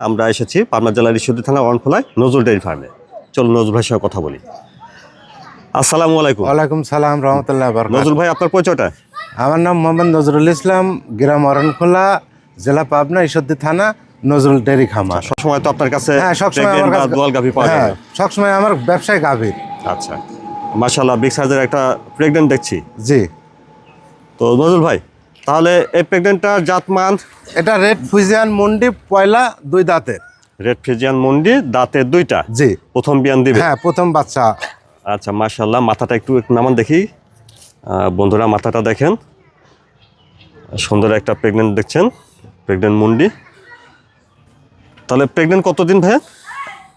আমরা এসেছি পাবনা জেলার ঈশ্বরদী থানা অরণখোলায় নজরুল ডেয়ারি ফার্মে। চলুন নজরুল ভাইয়ের সঙ্গে কথা বলি। আসসালামু আলাইকুম। ওয়ালাইকুম সালাম রহমতুল্লাহ নজরুল ভাই আপনার পরিচয়টা? আমার নাম মোহাম্মদ নজরুল ইসলাম গ্রাম অরণখোলা জেলা পাবনা ঈশ্বরদী থানা নজরুল ডেরি খামার। সবসময় তো আপনার কাছে হ্যাঁ সবসময় আমার কাছে দোয়াল গাভী পাওয়া হ্যাঁ যাবে সবসময় আমার ব্যবসায় গাভীর। আচ্ছা মাশাল্লাহ বিগ সাইজের একটা প্রেগনেন্ট দেখছি। জি। তো নজরুল ভাই তাহলে এই প্রেগনেন্টটার জাতমান? এটা রেড ফুজিয়ান মন্ডি পয়লা দুই দাঁতের। রেড ফ্রিজিয়ান মন্ডি দাঁতের দুইটা? জি। প্রথম বিয়ান দিবে? হ্যাঁ প্রথম বাচ্চা। আচ্ছা মাশাল্লাহ মাথাটা একটু একটু নামান দেখি। বন্ধুরা মাথাটা দেখেন। সুন্দর একটা প্রেগনেন্ট দেখছেন প্রেগনেন্ট মুন্ডি। তাহলে প্রেগনেন্ট কতদিন ভাইয়া?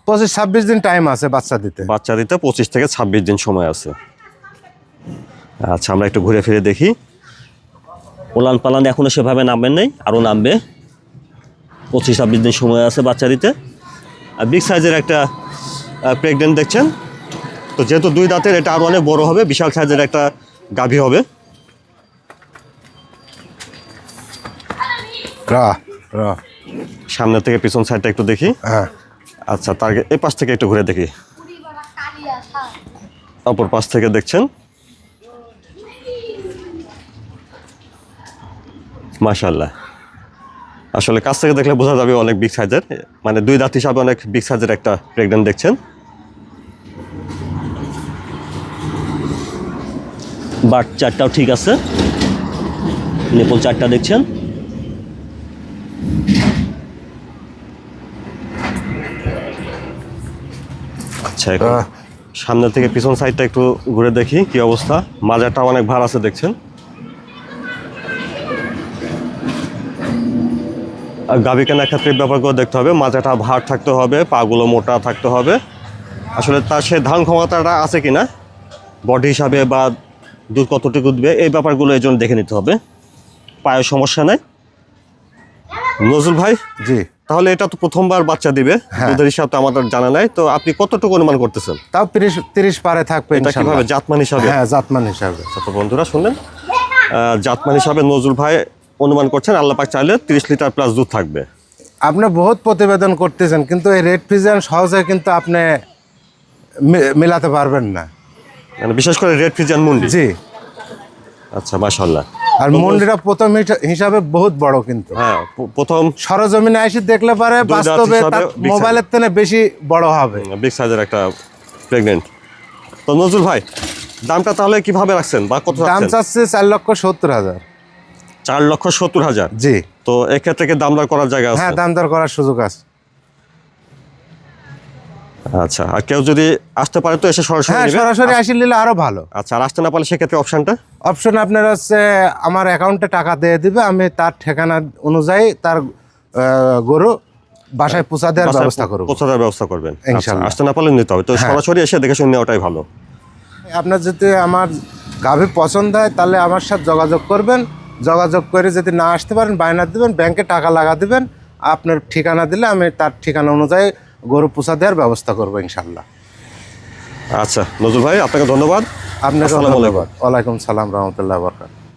পঁচিশ ছাব্বিশ দিন টাইম আছে বাচ্চা দিতে। বাচ্চা দিতে পঁচিশ থেকে ছাব্বিশ দিন সময় আছে। আচ্ছা আমরা একটু ঘুরে ফিরে দেখি। ওলান পালান এখনও সেভাবে নামবেন নেই আরও নামবে। পঁচিশ ছাব্বিশ দিন সময় আছে বাচ্চা দিতে আর বিগ সাইজের একটা প্রেগনেন্ট দেখছেন? তো যেহেতু দুই দাঁতের এটা আরও অনেক বড় হবে বিশাল সাইজের একটা গাভী হবে। র র। সামনে থেকে পিছন সাইডটা একটু দেখি। হ্যাঁ। আচ্ছা তার এই পাশ থেকে একটু ঘুরে দেখি। অপর পাশ থেকে দেখছেন? মাশাল্লাহ আসলে কাছ থেকে দেখলে বোঝা যাবে অনেক বিগ সাইজের মানে দুই দাঁত হিসাবে অনেক বিগ সাইজের একটা প্রেগনেন্ট দেখছেন। বাট চারটাও ঠিক আছে। নেপল চারটা দেখছেন। আচ্ছা সামনে থেকে পিছন সাইডটা একটু ঘুরে দেখি কি অবস্থা। মাজারটা অনেক ভার আছে দেখছেন। গাভী কেনার ক্ষেত্রে ব্যাপারগুলো দেখতে হবে। মাজাটা ভার থাকতে হবে পাগুলো মোটা থাকতে হবে। আসলে তার সে ধান ক্ষমতাটা আছে কিনা বডি হিসাবে বা দুধ কতটুকু দিবে এই ব্যাপারগুলো এই জন্য দেখে নিতে হবে। পায়ের সমস্যা নাই। নজরুল ভাই জি। তাহলে এটা তো প্রথমবার বাচ্চা দিবে। হ্যাঁ। দুধের হিসাব তো আমাদের জানা নাই। তো আপনি কতটুকু অনুমান করতেছেন? তাও তিরিশ তিরিশ পারে থাকবে এটা। কীভাবে জাতমান হিসাবে? হ্যাঁ জাতমান হিসাবে। তো বন্ধুরা শুনলেন। আহ, জাতমান হিসাবে নজরুল ভাই অনুমান করছেন আল্লাহ পাক চাইলে তিরিশ লিটার প্লাস দুধ থাকবে। আপনি বহুত প্রতিবেদন করতেছেন কিন্তু এই রেড ফিজিয়ান সহজে কিন্তু আপনি মেলাতে পারবেন না। মানে বিশেষ করে রেড ফ্রিজিয়ান মুন্ডি? জি। আচ্ছা মাশাল্লাহ আর মন্ডিরা প্রথম হিসা- হিসাবে বহুত বড় কিন্তু। হ্যাঁ প্রথম সরজমিনে এসে দেখলে পারে বাস্তবে মোবাইলের থেকে বেশি বড় হবে। বিগ সাইজের একটা প্রেগনেন্ট তো নজরুল ভাই দামটা তাহলে কীভাবে রাখছেন বা কত দাম চাচ্ছে চার লক্ষ সত্তর হাজার। চার লক্ষ সত্তর হাজার। জি। তো এক্ষেত্রে কি দাম দর করার জায়গা আছে? হ্যাঁ দাম দর করার সুযোগ আছে। আচ্ছা আর কেউ যদি আসতে পারে তো এসে সরাসরি হ্যাঁ সরাসরি আসি নিলে আরও ভালো। আচ্ছা আর আসতে না পারলে সেক্ষেত্রে অপশনটা? অপশন আপনার হচ্ছে আমার অ্যাকাউন্টে টাকা দিয়ে দিবে আমি তার ঠিকানা অনুযায়ী তার গরু বাসায় পৌঁছা দেওয়ার ব্যবস্থা করব। পৌঁছে দেওয়ার ব্যবস্থা করবেন। আচ্ছা, ইনশাল্লাহ। আসতে না পারলে নিতে হবে। তো হ্যাঁ। সরাসরি এসে দেখে শুনে নেওয়াটাই ভালো। আপনার যদি আমার গাভী পছন্দ হয় তাহলে আমার সাথে যোগাযোগ করবেন। যোগাযোগ করে যদি না আসতে পারেন বায়না দেবেন ব্যাংকে টাকা লাগা দেবেন আপনার ঠিকানা দিলে আমি তার ঠিকানা অনুযায়ী গরু পোষা দেওয়ার ব্যবস্থা করব ইনশাল্লাহ আচ্ছা নজরুল ভাই আপনাকে ধন্যবাদ। আপনাকে ধন্যবাদ। ওয়ালাইকুম সালাম রহমতুল্লাহ বরকাত